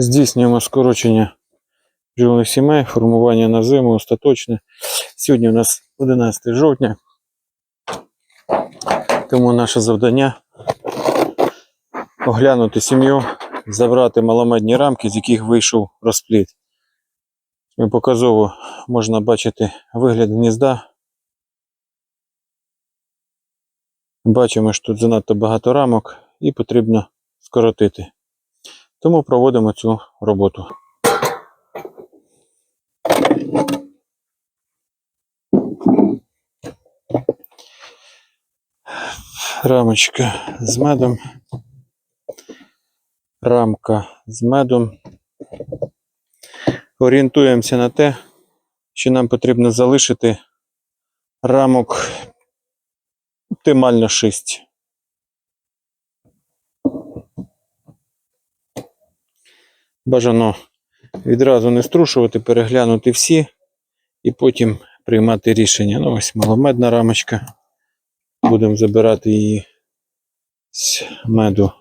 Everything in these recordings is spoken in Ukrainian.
Здійснюємо скорочення бджолних сімей, формування на зиму остаточне. Сьогодні у нас 11 жовтня. Тому наше завдання оглянути сім'ю, забрати маломедні рамки, з яких вийшов розплід. І Показово можна бачити вигляд гнізда. Бачимо, що тут занадто багато рамок і потрібно скоротити. Тому проводимо цю роботу. Рамочка з медом. Рамка з медом. Орієнтуємося на те, що нам потрібно залишити рамок оптимально 6. Бажано відразу не струшувати, переглянути всі і потім приймати рішення. Ну, ось маломедна рамочка. Будемо забирати її з меду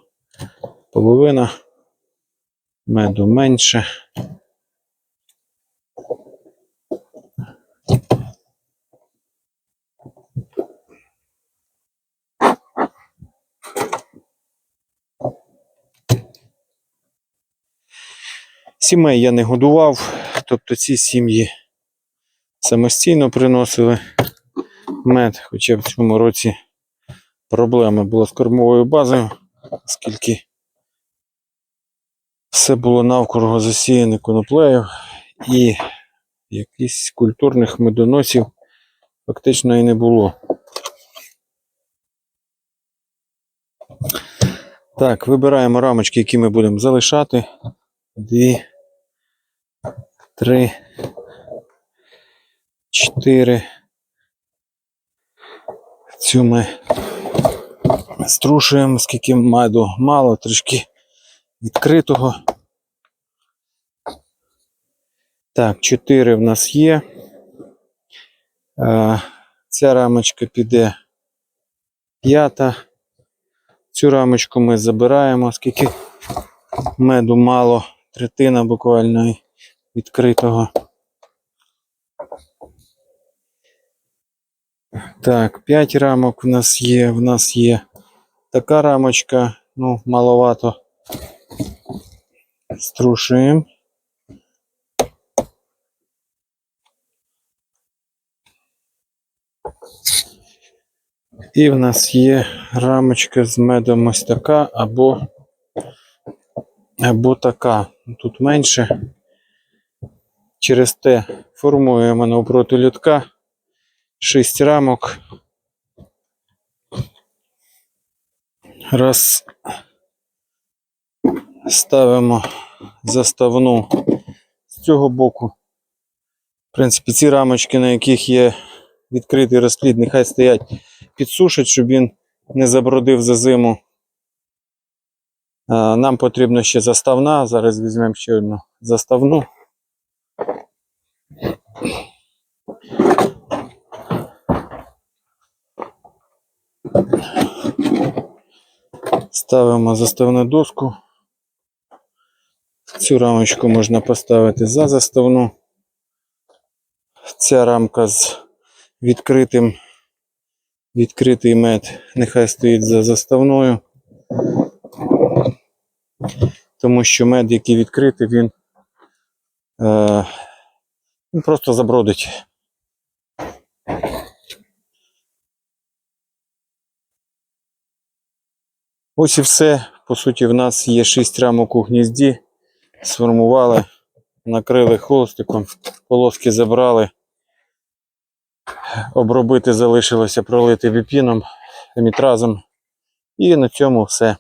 половина, меду менше. Сімей я не годував, тобто ці сім'ї самостійно приносили мед, хоча в цьому році проблема була з кормовою базою, оскільки все було навкруги засіяне коноплею і якихось культурних медоносів фактично і не було. Так, вибираємо рамочки, які ми будемо залишати. Дві, три, чотири. Цю ми струшуємо, скільки меду мало, трішки відкритого. Так, 4 в нас є. Е, Ця рамочка піде п'ята. Цю рамочку ми забираємо, оскільки меду мало, третина буквально відкритого. Так, 5 рамок в нас є. В нас є така рамочка, ну, маловато. Струшуємо. І в нас є рамочка з медом ось така або, або така. Тут менше. Через те формуємо навпроти лютка 6 рамок. Раз ставимо заставну з цього боку. В принципі, ці рамочки, на яких є відкритий розплід, нехай стоять підсушать, щоб він не забродив за зиму. Нам потрібно ще заставна. Зараз візьмемо ще одну заставну. Ставимо заставну доску. Цю рамочку можна поставити за заставну. Ця рамка з відкритим відкритий мед нехай стоїть за заставною. Тому що мед, який відкритий, він, е, він просто забродить. Ось і все. По суті, в нас є 6 рамок у гнізді. Сформували, накрили холстиком, полоски забрали. Обробити залишилося пролити віпіном, емітразом. І на цьому все.